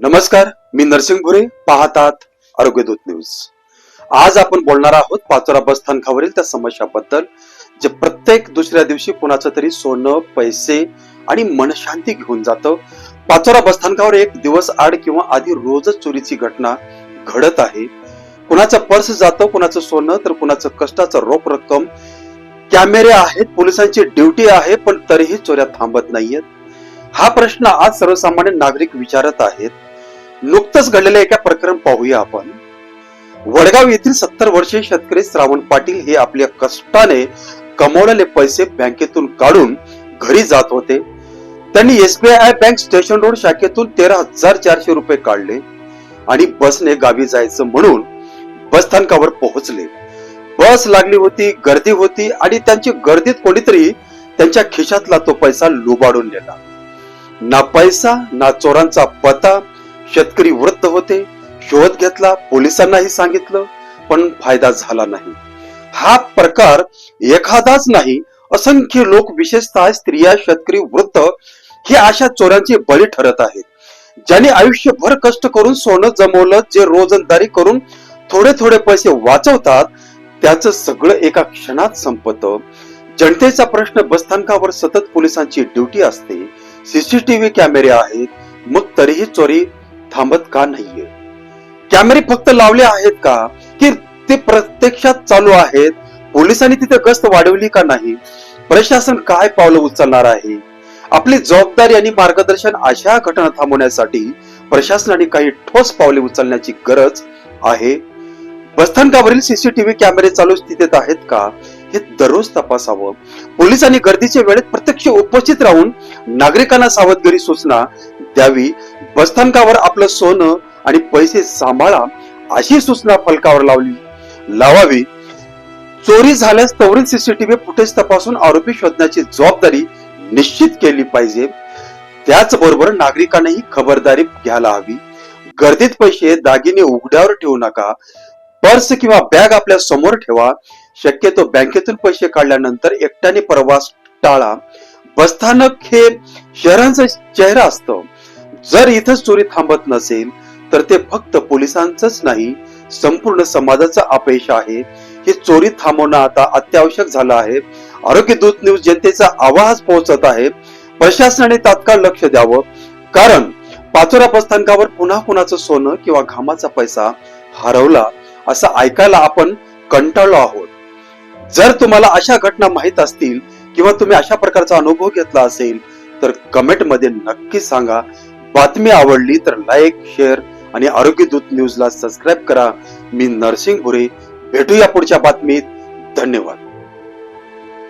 नमस्कार मी नरसिंग भुरे पाहतात आरोग्यदूत न्यूज. आज आपण बोलणार आहोत पाचोरा बस स्थानकावरील त्या समस्याबद्दल जे प्रत्येक दुसऱ्या दिवशी कुणाचं तरी सोनं पैसे आणि मनशांती घेऊन जातं. पाचोरा बस स्थानकावर एक दिवस आड किंवा आधी रोजच चोरीची घटना घडत आहे. कुणाचं पर्स जातं कुणाचं सोनं तर कुणाचं कष्टाचं रोख रक्कम. कॅमेरे आहेत पोलिसांची ड्युटी आहे पण तरीही चोऱ्या थांबत नाहीयेत. हा प्रश्न आज सर्वसामान्य नागरिक विचारत आहेत. नुकतंच घडलेलं एका प्रकरण पाहूया आपण. वडगाव येथील सत्तर वर्षीय शेतकरी श्रावण पाटील हे आपल्या कष्टाने कमवलेले पैसे बँकेतून काढून घरी जात होते. त्यांनी एसबीआय बँक स्टेशन रोड शाखेतून तेरा हजार चारशे रुपये काढले आणि बसने गावी जायचं म्हणून बसस्थानकावर पोहोचले. बस लागली होती गर्दी होती आणि त्यांची गर्दीत कोणीतरी त्यांच्या खिशातला तो पैसा लुबाडून नेला. ना पैसा ना चोरांचा पता शेतकरी वृत्त होते. शोध घेतला पोलिसांनाही सांगितलं पण फायदा झाला नाही. हा प्रकार एखादाच नाही. असंख्य लोक विशेषतः स्त्रिया शेतकरी वृत्त हे अशा चोरांचे बळी ठरत आहेत. ज्यांनी आयुष्यभर कष्ट करून सोनं जमवलं जे रोजंदारी करून थोडे थोडे पैसे वाचवतात त्याचं सगळं एका क्षणात संपत. जनतेचा प्रश्न बसस्थानकावर सतत पोलिसांची ड्युटी असते. सीसीटीव्ही कॅमेरे आहेत. मग तरीही चोरी थांबत का नाहीये? कॅमेरे फक्त लावले आहेत का? की ते प्रत्यक्षात चालू आहेत? पोलिसांनी तिथे गस्त वाढवली का नाही? प्रशासन काय पावलं उचलणार आहे? आपली जबाबदारी आणि मार्गदर्शन अशा घटना थांबवण्यासाठी प्रशासनाने काही ठोस पावले उचलण्याची गरज आहे. बसस्थानकावरील सीसीटीव्ही कॅमेरे चालू स्थितीत आहेत का? हे दररोज तपासावं. पोलिसांनी गर्दीच्या वेळेत प्रत्यक्ष उपस्थित राहून नागरिकांना सावधगिरी सूचना द्यावी. बसस्थानकावर आपलं सोनं आणि पैसे सांभाळा अशी सूचना फलकावर लावली. लावावी. चोरी झाल्यास त्वरित सीसीटीव्ही फुटेज तपासून आरोपी शोधण्याची जबाबदारी निश्चित केली पाहिजे. त्याचबरोबर नागरिकांनीही खबरदारी घ्यायला हवी. गर्दीत पैसे दागिने उघड्यावर ठेवू नका. पर्स किंवा बॅग आपल्यासमोर ठेवा. शक्यतो बँकेतून पैसे काढल्यानंतर एकट्याने प्रवास टाळा. बसस्थानक हे शहरांचा चेहरा असतं. जर इथं चोरी थांबत नसेल तर ते फक्त पोलिसांचंच नाही संपूर्ण समाजाचं अपयश आहे. हे चोरी थांबवणं आता अत्यावश्यक झालं आहे. आरोग्य दूत न्यूज जनतेचा आवाज पोहोचत आहे. प्रशासनाने तात्काळ लक्ष द्यावं. कारण पाचोरा बसस्थानकावर पुन्हा कुणाचं सोनं किंवा घामाचा पैसा हरवला असं ऐकायला आपण कंटाळलो आहोत. जर तुम्हाला अशा घटना माहीत असतील किंवा तुम्ही अशा प्रकारचा अनुभव घेतला असेल तर कमेंटमध्ये नक्की सांगा. बातमी आवडली तर लाईक शेअर आणि आरोग्य दूत न्यूजला सबस्क्राईब करा. मी नरसिंग भुरे भेटूया पुढच्या बातमीत. धन्यवाद.